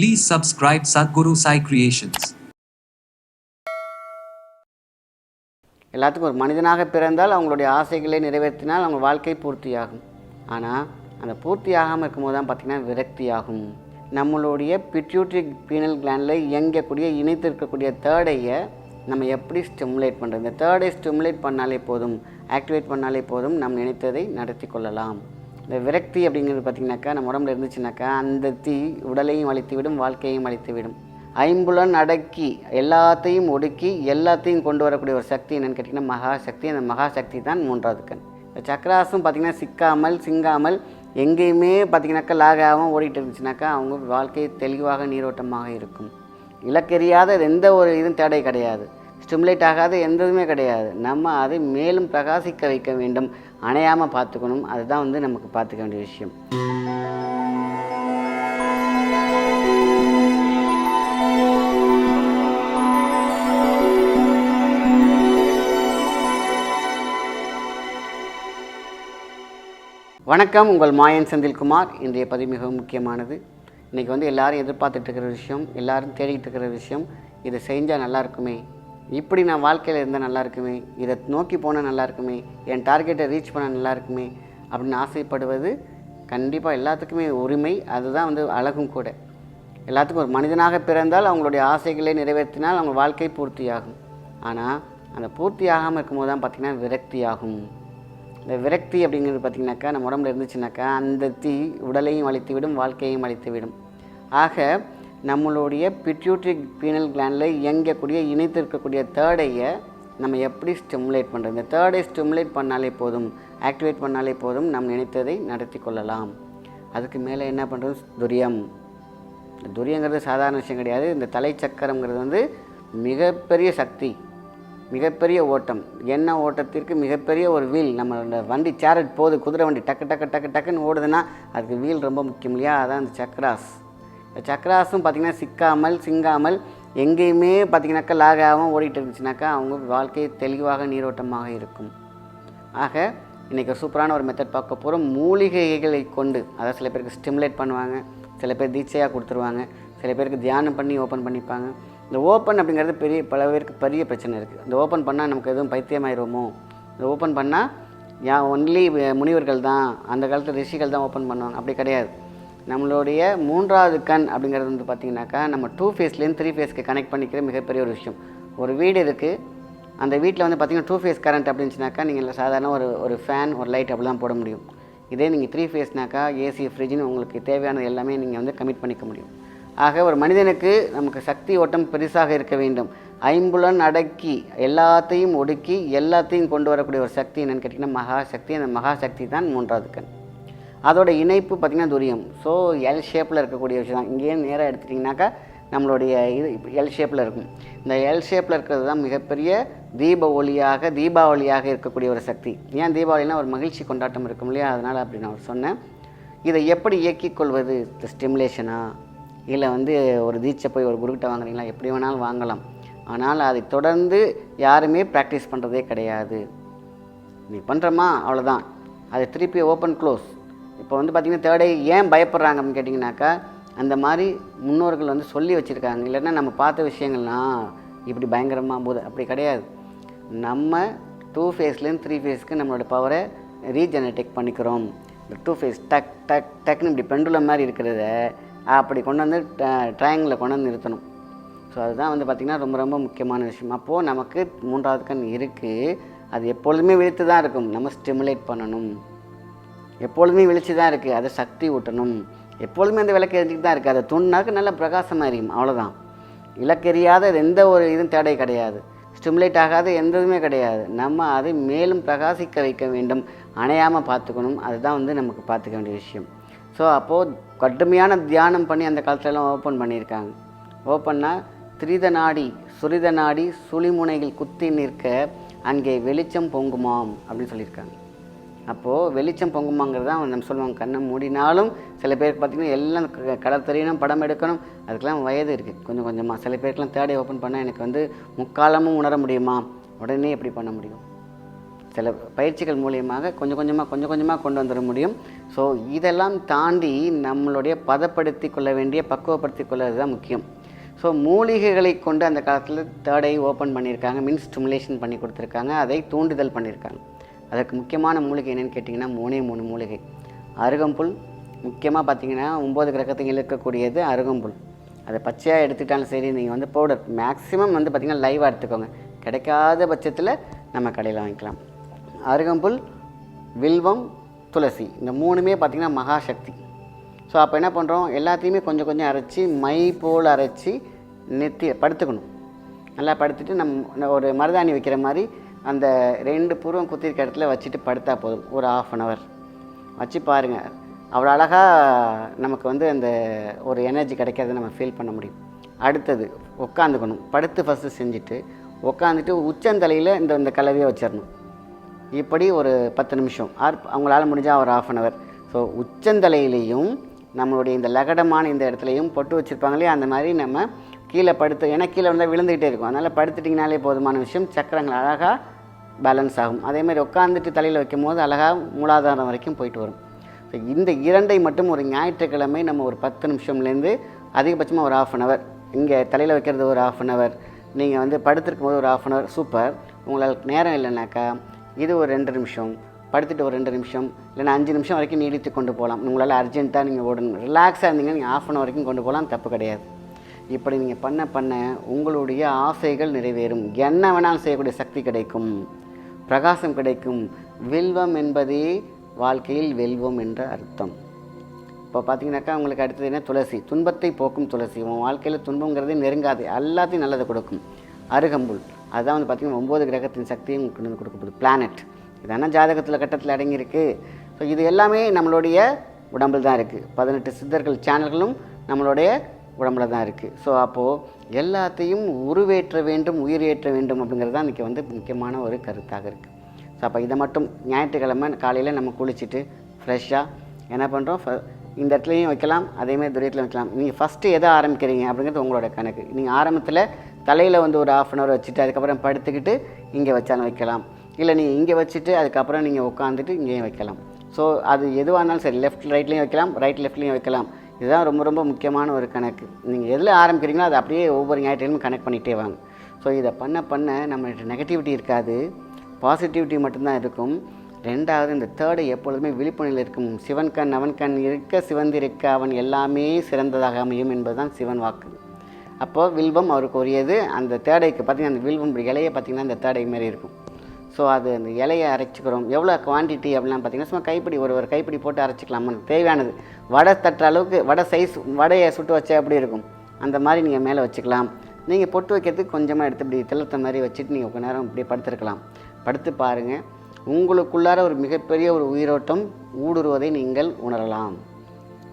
Please subscribe Sadhguru Sai Creations. எல்லாத்துக்கும் ஒரு மனிதனாக பிறந்தால் அவங்களுடைய ஆசைகளை நிறைவேற்றினால் அவங்க வாழ்க்கை பூர்த்தியாகும். ஆனால் அந்த பூர்த்தியாகாமல் இருக்கும்போது தான் பார்த்திங்கன்னா விரக்தியாகும். நம்மளுடைய பிட்யூட்ரி பீனல் கிளாண்டில் இயங்கக்கூடிய இணைத்து இருக்கக்கூடிய தேர்டையை நம்ம எப்படி ஸ்டிமுலேட் பண்ணுறது இந்த தேர்டை ஸ்டிமுலேட் பண்ணாலே போதும் ஆக்டிவேட் பண்ணாலே போதும் நம் நினைத்ததை நடத்தி கொள்ளலாம். இந்த விரக்தி அப்படிங்கிறது பார்த்திங்கனாக்கா நம்ம உடம்புல இருந்துச்சுனாக்கா அந்த தீ உடலையும் அழித்து விடும் வாழ்க்கையும் அழித்து விடும் ஐம்புலன் அடக்கி எல்லாத்தையும் ஒடுக்கி எல்லாத்தையும் கொண்டு வரக்கூடிய ஒரு சக்தி என்னென்னு கேட்டிங்கன்னா மகாசக்தி அந்த மகாசக்தி தான் மூன்றாவது கண். இந்த சக்கராசும் பார்த்திங்கன்னா சிக்காமல் சிங்காமல் எங்கேயுமே பார்த்திங்கனாக்கா லாகாமல் ஓடிட்டு இருந்துச்சுனாக்கா அவங்க வாழ்க்கை தெளிவாக நீரோட்டமாக இருக்கும். இலக்கெரியாத எந்த ஒரு இதுவும் தேடை கிடையாது. ஸ்டிமுலேட் ஆகாத எந்த இதுவுமே கிடையாது. நம்ம அதை மேலும் பிரகாசிக்க வைக்க வேண்டும். அணையாமல் பார்த்துக்கணும். அதுதான் வந்து நமக்கு பார்த்துக்க வேண்டிய விஷயம். வணக்கம். உங்கள் மாயன் செந்தில்குமார். இன்றைய பதிவு மிகவும் முக்கியமானது. இன்றைக்கி வந்து எல்லோரும் எதிர்பார்த்துட்டு இருக்கிற விஷயம் எல்லோரும் தேடிக்கிட்டு இருக்கிற விஷயம் இதை செஞ்சால் நல்லா இருக்குமே? இப்படி நான் வாழ்க்கையில் இருந்தால் நல்லா இருக்குமே? இதை நோக்கி போனால் நல்லா இருக்குமே? என் டார்கெட்டை ரீச் பண்ண நல்லா இருக்குமே? அப்படின்னு ஆசைப்படுவது கண்டிப்பாக எல்லாத்துக்குமே உரிமை. அதுதான் வந்து அழகும் கூட. எல்லாத்துக்கும் ஒரு மனிதனாக பிறந்தால் அவங்களுடைய ஆசைகளை நிறைவேற்றினால் அவங்க வாழ்க்கை பூர்த்தியாகும். ஆனால் அந்த பூர்த்தி ஆகாமல் இருக்கும்போது தான் பார்த்திங்கன்னா விரக்தி ஆகும் இந்த விரக்தி அப்படிங்கிறது பார்த்திங்கனாக்கா நம்ம உடம்புல இருந்துச்சுனாக்கா அந்த தீ உடலையும் அழித்து விடும் வாழ்க்கையும் அழித்து விடும் ஆக நம்மளுடைய பிட்யூட்ரி பீனல் கிளாண்டில் இயங்கக்கூடிய இணைத்து இருக்கக்கூடிய தேர்டையை நம்ம எப்படி ஸ்டிமுலேட் பண்ணுறது இந்த தேர்டை ஸ்டிமுலேட் பண்ணாலே போதும் ஆக்டிவேட் பண்ணாலே போதும் நம் நினைத்ததை நடத்தி கொள்ளலாம். அதுக்கு மேலே என்ன பண்ணுறது துரியம். துரியங்கிறது சாதாரண விஷயம் கிடையாது. இந்த தலைச்சக்கரங்கிறது வந்து மிகப்பெரிய சக்தி மிகப்பெரிய ஓட்டம். என்ன ஓட்டத்திற்கு மிகப்பெரிய ஒரு வீல்? நம்ம வண்டி சேரட் போகுது குதிரை வண்டி டக்கு டக்கு டக்கு டக்குன்னு ஓடுதுன்னா அதுக்கு வீல் ரொம்ப முக்கியம் இல்லையா? அதான் இந்த சக்ராஸ். சக்கராசும் சக்ராஸும் பார்த்திங்கன்னா சிக்காமல் சிங்காமல் எங்கேயுமே பார்த்திங்கனாக்கா லாகாமல் ஓடிட்டு இருந்துச்சுனாக்கா அவங்க வாழ்க்கை தெளிவாக நீரோட்டமாக இருக்கும். ஆக இன்றைக்கி சூப்பரான ஒரு மெத்தட் பார்க்க போகிறோம் மூலிகைகளை கொண்டு அதாவது சில பேருக்கு ஸ்டிமுலேட் பண்ணுவாங்க சில பேர் தீட்சையாக கொடுத்துருவாங்க சில பேருக்கு தியானம் பண்ணி ஓப்பன் பண்ணிப்பாங்க. இந்த ஓப்பன் அப்படிங்கிறது பெரிய பல பேருக்கு பெரிய பிரச்சனை இருக்குது இந்த ஓப்பன் பண்ணால் நமக்கு எதுவும் பைத்தியமாயிருவோமோ இந்த ஓப்பன் பண்ணால் யா ஒன்லி முனிவர்கள் தான் அந்த காலத்தில் ரிஷிகள் தான் ஓப்பன் பண்ணுவாங்க. அப்படி கிடையாது. நம்மளுடைய மூன்றாவது கண் அப்படிங்கிறது வந்து பார்த்திங்கனாக்கா நம்ம டூ ஃபேஸ்லேருந்து த்ரீ ஃபேஸ்க்கு கனெக்ட் பண்ணிக்கிற மிகப்பெரிய ஒரு விஷயம். ஒரு வீடு இருக்குது அந்த வீட்டில் வந்து பார்த்திங்கன்னா டூ ஃபேஸ் கரண்ட் அப்படின்னுச்சுனாக்கா நீங்கள் சாதாரண ஒரு ஒரு ஃபேன் ஒரு லைட் அப்படிலாம் போட முடியும். இதே நீங்கள் த்ரீ ஃபேஸ்னாக்கா ஏசி ஃப்ரிட்ஜ்னு உங்களுக்கு தேவையானது எல்லாமே நீங்கள் வந்து கமிட் பண்ணிக்க முடியும். ஆக ஒரு மனிதனுக்கு நமக்கு சக்தி ஓட்டம் பெருசாக இருக்க வேண்டும். ஐம்புலன் அடக்கி எல்லாத்தையும் ஒடுக்கி எல்லாத்தையும் கொண்டு வரக்கூடிய ஒரு சக்தி என்னென்னு கேட்டிங்கன்னா மகாசக்தி அந்த மகாசக்தி தான் மூன்றாவது கண். அதோட இணைப்பு பார்த்திங்கன்னா துரியம் ஸோ எல் ஷேப்பில் இருக்கக்கூடிய விஷயம் தான் இங்கேயே நேராக எடுத்துட்டிங்கனாக்கா நம்மளுடைய இது எல் ஷேப்பில் இருக்கும். இந்த எல் ஷேப்பில் இருக்கிறது தான் மிகப்பெரிய தீப ஒளியாக தீபாவளியாக இருக்கக்கூடிய ஒரு சக்தி. ஏன் தீபாவளினா ஒரு மகிழ்ச்சி கொண்டாட்டம் இருக்கும் இல்லையா? அதனால் அப்படி நான் சொன்னேன். இதை எப்படி இயக்கிக் கொள்வது? ஸ்டிமுலேஷனா இல்லை வந்து ஒரு தீட்சை போய் ஒரு குருக்கிட்ட வாங்குறீங்களா? எப்படி வேணாலும் வாங்கலாம். ஆனால் அதை தொடர்ந்து யாருமே ப்ராக்டிஸ் பண்ணுறதே கிடையாது. நீ பண்ணுறமா அவ்வளோதான் அதை திருப்பி ஓப்பன் க்ளோஸ் இப்போ வந்து பார்த்திங்கன்னா ஏ ஏன் பயப்படுறாங்க அப்படின்னு கேட்டிங்கனாக்கா அந்த மாதிரி முன்னோர்கள் வந்து சொல்லி வச்சுருக்காங்க. இல்லைன்னா நம்ம பார்த்த விஷயங்கள்லாம் இப்படி பயங்கரமாக போது அப்படி கிடையாது. நம்ம டூ ஃபேஸ்லேருந்து த்ரீ ஃபேஸ்க்கு நம்மளோட பவரை ரீஜெனரேட் பண்ணிக்கிறோம். இந்த டூ ஃபேஸ் டக் டக் டக்குன்னு இப்படி பெண்டுலம் மாதிரி இருக்கிறத அப்படி கொண்டு வந்து ட்ரையாங்கிளில் கொண்டு வந்து நிறுத்தணும். ஸோ அதுதான் வந்து பார்த்திங்கன்னா ரொம்ப ரொம்ப முக்கியமான விஷயம். அப்போது நமக்கு மூன்றாவது கண் இருக்குது அது எப்பொழுதுமே விழித்து தான் இருக்கும். நம்ம ஸ்டிமுலேட் பண்ணணும். எப்பொழுதுமே விழிச்சு தான் இருக்குது அதை சக்தி ஊட்டணும். எப்பொழுதுமே அந்த விளக்கு எரிஞ்சிட்டு தான் இருக்குது அதை துண்ணாக்க நல்லா பிரகாசமாக எரியும். அவ்வளோதான் இலக்கெரியாத எந்த ஒரு இதுவும் தேடை கிடையாது. ஸ்டிமுலேட் ஆகாத எந்த இதுவுமே கிடையாது. நம்ம அதை மேலும் பிரகாசிக்க வைக்க வேண்டும். அணையாமல் பார்த்துக்கணும். அதுதான் வந்து நமக்கு பார்த்துக்க வேண்டிய விஷயம். ஸோ அப்போது கடுமையான தியானம் பண்ணி அந்த காலத்துலலாம் ஓப்பன் பண்ணியிருக்காங்க. ஓப்பன்னா திரித நாடி சுரித நாடி சுழிமுனைகள் குத்தி நிற்க அங்கே வெளிச்சம் பொங்குமாம் அப்படின்னு சொல்லியிருக்காங்க. அப்போது வெளிச்சம் பொங்குமாங்கிறது தான் நம்ம சொல்லுவாங்க. கண்ணை மூடினாலும் சில பேருக்கு பார்த்திங்கன்னா எல்லாம் க- கடல் தெரியணும் படம் எடுக்கணும். அதுக்கெல்லாம் வயது இருக்குது கொஞ்சம் கொஞ்சமாக சில பேருக்குலாம் தேடி ஓப்பன் பண்ணால் எனக்கு வந்து முக்காலமும் உணர முடியுமா? உடனே எப்படி பண்ண முடியும்? சில பயிற்சிகள் மூலியமாக கொஞ்சம் கொஞ்சமாக கொஞ்சம் கொஞ்சமாக கொண்டு வந்துட முடியும். ஸோ இதெல்லாம் தாண்டி நம்மளுடைய பதப்படுத்தி கொள்ள வேண்டிய பக்குவப்படுத்தி கொள்வது தான் முக்கியம். ஸோ மூலிகைகளை கொண்டு அந்த காலத்தில் தேர்ட் ஐ ஓப்பன் பண்ணியிருக்காங்க. மின் ஸ்டிமுலேஷன் பண்ணி கொடுத்துருக்காங்க. அதை தூண்டுதல் பண்ணியிருக்காங்க. அதற்கு முக்கியமான மூலிகை என்னென்னு கேட்டிங்கன்னா மூணே மூணு மூலிகை. அருகம்புல் முக்கியமாக பார்த்தீங்கன்னா ஒம்பது கிரகத்தையும் இருக்கக்கூடியது அருகம்புல் அதை பச்சையாக எடுத்துக்கிட்டாலும் சரி நீங்கள் வந்து பவுடர் மேக்ஸிமம் வந்து பார்த்திங்கன்னா லைவாக எடுத்துக்கோங்க. கிடைக்காத பட்சத்தில் நம்ம கடையில் வாங்கிக்கலாம். அருகம்புல் வில்வம் துளசி இந்த மூணுமே பார்த்திங்கன்னா மகாசக்தி. ஸோ அப்போ என்ன பண்ணுறோம் எல்லாத்தையுமே கொஞ்சம் கொஞ்சம் அரைச்சி மை போல் அரைச்சி நெத்தி படுத்துக்கணும். நல்லா படுத்துட்டு நம் ஒரு மருதாணி வைக்கிற மாதிரி அந்த ரெண்டு பூர்வம் குத்திருக்க இடத்துல வச்சுட்டு படுத்தா போதும் ஒரு ஆஃப் அன் ஹவர் வச்சு பாருங்கள் அவ்வளோ அழகாக நமக்கு வந்து அந்த ஒரு எனர்ஜி கிடைக்கிறத நம்ம ஃபீல் பண்ண முடியும். அடுத்தது உட்காந்துக்கணும். படுத்து ஃபஸ்ட்டு செஞ்சுட்டு உட்காந்துட்டு உச்சந்தலையில் இந்த இந்த கலவையை வச்சிடணும். இப்படி ஒரு பத்து நிமிஷம். ஆர் அவங்களால முடிஞ்சால் ஒரு ஆஃப் அன் ஹவர் ஸோ உச்சந்தலையிலையும் நம்மளுடைய இந்த லகடமான இந்த இடத்துலையும் பொட்டு வச்சுருப்பாங்களே அந்த மாதிரி நம்ம கீழே படுத்து ஏன்னா கீழே வந்தால் விழுந்துக்கிட்டே இருக்கும். அதனால் படுத்துட்டிங்கனாலே போதுமான விஷயம் சக்கரங்கள் அழகாக பேலன்ஸ் ஆகும். அதே மாதிரி உட்காந்துட்டு தலையில் வைக்கும் போது அழகாக மூலாதாரம் வரைக்கும் போயிட்டு வரும். ஸோ இந்த இரண்டை மட்டும் ஒரு ஞாயிற்றுக்கிழமை நம்ம ஒரு பத்து நிமிஷம்லேருந்து அதிகபட்சமாக ஒரு ஆஃப் அன் ஹவர் இங்கே தலையில் வைக்கிறது ஒரு ஆஃப் அன் ஹவர் நீங்கள் வந்து படுத்திருக்கும் போது ஒரு ஆஃப் அன் ஹவர் சூப்பர் உங்களால் நேரம் இல்லைனாக்கா இது ஒரு ரெண்டு நிமிஷம். படுத்துட்டு ஒரு ரெண்டு நிமிஷம். இல்லைன்னா அஞ்சு நிமிஷம் வரைக்கும் நீடித்து கொண்டு போகலாம். உங்களால் அர்ஜென்ட்டாக நீங்கள் ஓடணும். ரிலாக்ஸாக இருந்தீங்கன்னா நீங்கள் ஆஃப் அன் ஹவர் வரைக்கும் கொண்டு போகலாம். தப்பு கிடையாது. இப்படி நீங்கள் பண்ண பண்ண உங்களுடைய ஆசைகள் நிறைவேறும். என்ன வேணாலும் செய்யக்கூடிய சக்தி கிடைக்கும். பிரகாசம் கிடைக்கும். வில்வம் என்பதே வாழ்க்கையில் வெல்வம் என்ற அர்த்தம். இப்போ பார்த்தீங்கன்னாக்கா உங்களுக்கு அடுத்தது என்ன? துளசி. துன்பத்தை போக்கும் துளசி. உன் வாழ்க்கையில் துன்பங்கிறதே நெருங்காது. எல்லாத்தையும் நல்லதை கொடுக்கும். அருகம்புல். அதுதான் வந்து பார்த்திங்கன்னா ஒம்பது கிரகத்தின் சக்தியும் கொண்டு வந்து கொடுக்கப்படுது. பிளானட் இதெல்லாம் ஜாதகத்தில் கட்டத்தில் அடங்கியிருக்கு. ஸோ இது எல்லாமே நம்மளுடைய உடம்பில் தான் இருக்குது பதினெட்டு சித்தர்கள் சேனல்களும் நம்மளுடைய உடம்புல தான் இருக்குது ஸோ அப்போது எல்லாத்தையும் உருவேற்ற வேண்டும் உயிரேற்ற வேண்டும் அப்படிங்கிறது தான் இன்றைக்கி வந்து முக்கியமான ஒரு கருத்தாக இருக்குது ஸோ அப்போ இதை மட்டும் ஞாயிற்றுக்கிழமை காலையில் நம்ம குளிச்சுட்டு ஃப்ரெஷ்ஷாக என்ன பண்ணுறோம் இந்த இடத்துலையும் வைக்கலாம் அதேமாதிரி துரியத்தில் வைக்கலாம். நீங்கள் ஃபஸ்ட்டு எதை ஆரம்பிக்கிறீங்க அப்படிங்கிறது உங்களோட கணக்கு. நீங்கள் ஆரம்பத்தில் தலையில் வந்து ஒரு ஆஃப் அன் ஹவர் வச்சுட்டு அதுக்கப்புறம் படுத்துக்கிட்டு இங்கே வச்சாலும் வைக்கலாம். இல்லை நீங்கள் இங்கே வச்சுட்டு அதுக்கப்புறம் நீங்கள் உட்காந்துட்டு இங்கேயும் வைக்கலாம். ஸோ அது எதுவாக இருந்தாலும் சரி லெஃப்ட் ரைட்லேயும் வைக்கலாம் ரைட் லெஃப்ட்லேயும் வைக்கலாம். இதுதான் ரொம்ப ரொம்ப முக்கியமான ஒரு கணக்கு. நீங்கள் எதில் ஆரம்பிக்கிறீங்களோ அதை அப்படியே ஒவ்வொரு ஞாயிற்றுலையும் கனெக்ட் பண்ணிகிட்டே வாங்க. ஸோ இதை பண்ண பண்ண நம்ம நெகட்டிவிட்டி இருக்காது. பாசிட்டிவிட்டி மட்டும்தான் இருக்கும். ரெண்டாவது இந்த தேர்டு எப்பொழுதுமே விழிப்புணர்வில் இருக்கும். சிவன் கண் அவன் கண் இருக்க சிவந்திருக்க அவன் எல்லாமே சிறந்ததாக அமையும் என்பதுதான் சிவன் வாக்கு. அப்போது வில்வம் அவருக்கு உரியது. அந்த தேடைக்கு பார்த்திங்கன்னா அந்த வில்வம் இலையை பார்த்திங்கன்னா அந்த தேடை மாரி இருக்கும். ஸோ அது அந்த இலையை அரைச்சிக்கிறோம். எவ்வளோ குவான்டிட்டி அப்படிலாம் பார்த்திங்கன்னா சும்மா கைப்பிடி ஒரு ஒரு கைப்பிடி போட்டு அரைச்சிக்கலாம். நமக்கு தேவையானது. வடை தட்டுற அளவுக்கு வடை சைஸ் வடையை சுட்டு வச்சா எப்படி இருக்கும்? அந்த மாதிரி நீங்கள் மேலே வச்சுக்கலாம். நீங்கள் பொட்டு வைக்கிறதுக்கு கொஞ்சமாக எடுத்து இப்படி திளத்த மாதிரி வச்சுட்டு நீங்கள் கொஞ்ச நேரம் இப்படி படுத்துருக்கலாம். படுத்து பாருங்கள் உங்களுக்குள்ளார ஒரு மிகப்பெரிய ஒரு உயிரோட்டம் ஊடுருவதை நீங்கள் உணரலாம்.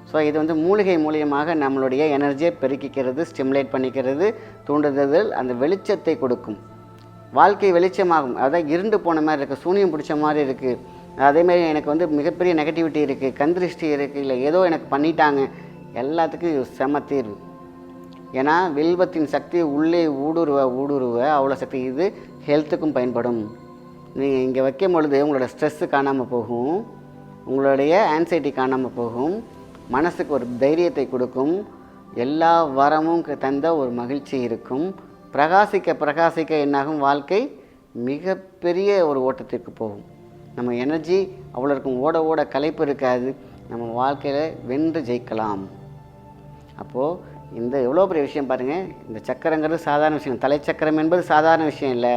ஸோ இது வந்து மூலிகை மூலியமாக நம்மளுடைய எனர்ஜியை பெருக்கிக்கிறது ஸ்டிமுலேட் பண்ணிக்கிறது தூண்டுதல் அந்த வெளிச்சத்தை கொடுக்கும். வாழ்க்கை வெளிச்சமாகும். அதான் இருண்டு போன மாதிரி இருக்குது சூனியம் பிடிச்ச மாதிரி இருக்குது அதேமாதிரி எனக்கு வந்து மிகப்பெரிய நெகட்டிவிட்டி இருக்குது கந்திருஷ்டி இருக்குது இல்லை ஏதோ எனக்கு பண்ணிட்டாங்க. எல்லாத்துக்கும் செம தீர்வு. ஏன்னா வில்வத்தின் சக்தி உள்ளே ஊடுருவ ஊடுருவ அவ்வளோ சக்தி. இது ஹெல்த்துக்கும் பயன்படும். நீங்கள் இங்கே வைக்கும் பொழுது உங்களோட ஸ்ட்ரெஸ்ஸு காணாமல் போகும். உங்களுடைய ஆன்சைட்டி காணாமல் போகும். மனசுக்கு ஒரு தைரியத்தை கொடுக்கும். எல்லா வரமும் தந்த ஒரு மகிழ்ச்சி இருக்கும். பிரகாசிக்க பிரகாசிக்க என்னாகும் வாழ்க்கை மிகப்பெரிய ஒரு ஓட்டத்திற்கு போகும். நம்ம எனர்ஜி அவ்வளோ இருக்கும். ஓட ஓட களைப்பு இருக்காது. நம்ம வாழ்க்கையில் வென்று ஜெயிக்கலாம். அப்போது இந்த எவ்வளோ பெரிய விஷயம் பாருங்கள் இந்த சக்கரங்கிறது சாதாரண விஷயம். தலைச்சக்கரம் என்பது சாதாரண விஷயம் இல்லை.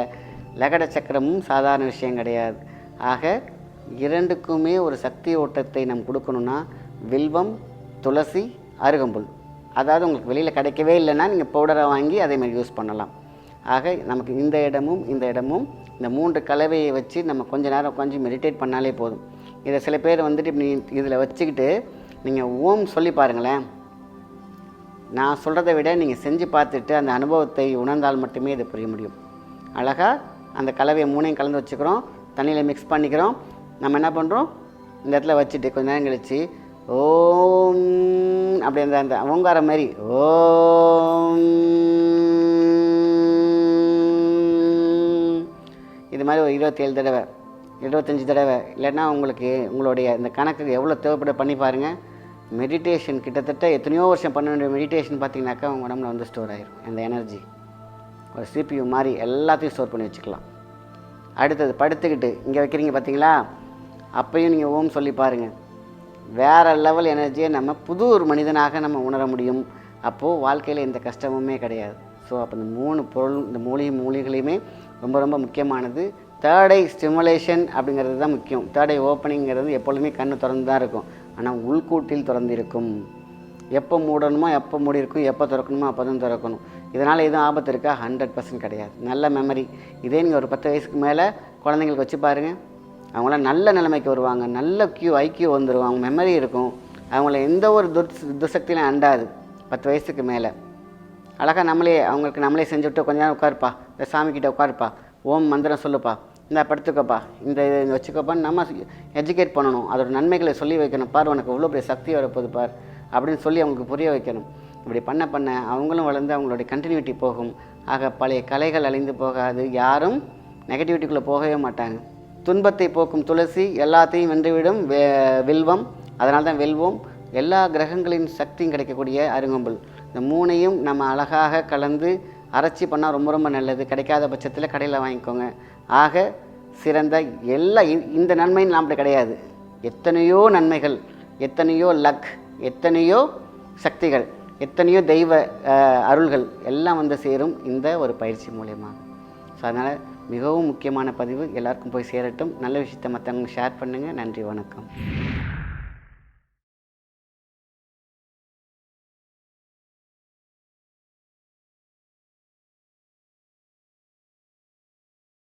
லகட சக்கரமும் சாதாரண விஷயம் கிடையாது. ஆக இரண்டுக்குமே ஒரு சக்தி ஓட்டத்தை நம்ம கொடுக்கணுன்னா வில்வம் துளசி அருகம்புல். அதாவது உங்களுக்கு வெளியில் கிடைக்கவே இல்லைன்னா நீங்கள் பவுடரை வாங்கி அதே மாதிரி யூஸ் பண்ணலாம். ஆக நமக்கு இந்த இடமும் இந்த இடமும் இந்த மூன்று கலவையை வச்சு நம்ம கொஞ்ச நேரம் கொஞ்சம் மெடிடேட் பண்ணாலே போதும். இதை சில பேர் வந்துட்டு இப்படி இதில் வச்சுக்கிட்டு நீங்கள் ஓம் சொல்லி பாருங்களேன். நான் சொல்கிறத விட நீங்கள் செஞ்சு பார்த்துட்டு அந்த அனுபவத்தை உணர்ந்தால் மட்டுமே இதை புரிய முடியும். அழகாக அந்த கலவையை மூணையும் கலந்து வச்சுக்கிறோம். தண்ணியில் மிக்ஸ் பண்ணிக்கிறோம். நம்ம என்ன பண்ணுறோம் இந்த இடத்துல வச்சுட்டு கொஞ்ச நேரம் கழிச்சு ஓம் அப்படி அந்த அந்த ஓங்கார மாதிரி. ஓம் இது மாதிரி ஒரு இருபத்தேழு தடவை இருபத்தஞ்சி தடவை. இல்லைன்னா உங்களுக்கு உங்களுடைய இந்த கணக்கு எவ்வளோ தேவைப்பட பண்ணி பாருங்கள் மெடிடேஷன் கிட்டத்தட்ட எத்தனையோ வருஷம் பண்ண வேண்டிய மெடிடேஷன் பார்த்தீங்கன்னாக்கா உங்கள் உடம்புல வந்து ஸ்டோர் ஆகிரும் அந்த எனர்ஜி ஒரு சிபியூ மாதிரி எல்லாத்தையும் ஸ்டோர் பண்ணி வச்சுக்கலாம். அடுத்தது படுத்துக்கிட்டு இங்கே வைக்கிறீங்க பார்த்தீங்களா? அப்பையும் நீங்கள் ஓம் சொல்லி பாருங்கள் வேறு லெவல் எனர்ஜியை நம்ம புது ஒரு மனிதனாக நம்ம உணர முடியும். அப்போது வாழ்க்கையில் எந்த கஷ்டமுமே கிடையாது. ஸோ அப்போ இந்த மூணு பொருள் இந்த மூலிகை மூலிகைகளையுமே ரொம்ப ரொம்ப முக்கியமானது. தேர்ட் ஐ ஸ்டிமுலேஷன் அப்படிங்கிறது தான் முக்கியம். தேர்ட் ஐ ஓப்பனிங்கிறது எப்பொழுதுமே கண்ணு திறந்து தான் இருக்கும். ஆனால் உள்கூட்டில் திறந்து இருக்கும். எப்போ மூடணுமோ எப்போ மூடி இருக்கும் எப்போ திறக்கணுமோ அப்போ தான் திறக்கணும். இதனால் எதுவும் ஆபத்து இருக்கா? ஹண்ட்ரட் பர்சன்ட் கிடையாது. நல்ல மெமரி இதே நீங்கள் ஒரு பத்து வயசுக்கு மேலே குழந்தைங்களுக்கு வச்சு பாருங்கள் அவங்களாம் நல்ல நிலைமைக்கு வருவாங்க நல்ல கியூ ஐக்கியூ வந்துடும் அவங்க மெமரி இருக்கும். அவங்கள எந்த ஒரு துர் துசக்தியிலும் அண்டாது பத்து வயசுக்கு மேலே. அழகாக நம்மளே அவங்களுக்கு நம்மளே செஞ்சு விட்டு கொஞ்ச நேரம் உட்காருப்பா இந்த சாமிக்கிட்ட உட்காருப்பா ஓம் மந்திரம் சொல்லுப்பா இந்த படுத்துக்கப்பா இந்த இதை வச்சுக்கப்பான்னு நம்ம எஜுகேட் பண்ணணும். அதோட நன்மைகளை சொல்லி வைக்கணும். பார் உனக்கு இவ்வளோ பெரிய சக்தி வரப்போகுது பார் அப்படின்னு சொல்லி அவங்களுக்கு புரிய வைக்கணும். இப்படி பண்ண பண்ண அவங்களும் வளர்ந்து அவங்களுடைய கண்டினியூட்டி போகும். ஆக பழைய கலைகள் அழிந்து போகாது. யாரும் நெகட்டிவிட்டிக்குள்ளே போகவே மாட்டாங்க. துன்பத்தை போக்கும் துளசி எல்லாத்தையும் வென்றுவிடும் வெ வில்வம். அதனால் தான் வெல்வோம். எல்லா கிரகங்களின் சக்தியும் கிடைக்கக்கூடிய அருங்கம்புல். இந்த மூணையும் நம்ம அழகாக கலந்து அரைச்சி பண்ணால் ரொம்ப ரொம்ப நல்லது. கிடைக்காத பட்சத்தில் கடையில் வாங்கிக்கோங்க. ஆக சிறந்த எல்லா இந்த நன்மைன்னு நாம் கிடையாது. எத்தனையோ நன்மைகள் எத்தனையோ லக் எத்தனையோ சக்திகள் எத்தனையோ தெய்வ அருள்கள் எல்லாம் வந்து சேரும் இந்த ஒரு பயிற்சி மூலயமா. ஸோ அதனால் மிகவும் முக்கியமான பதிவு. எல்லாருக்கும் போய் சேரட்டும். நல்ல விஷயத்தை மற்றவங்க ஷேர் பண்ணுங்கள் நன்றி வணக்கம்.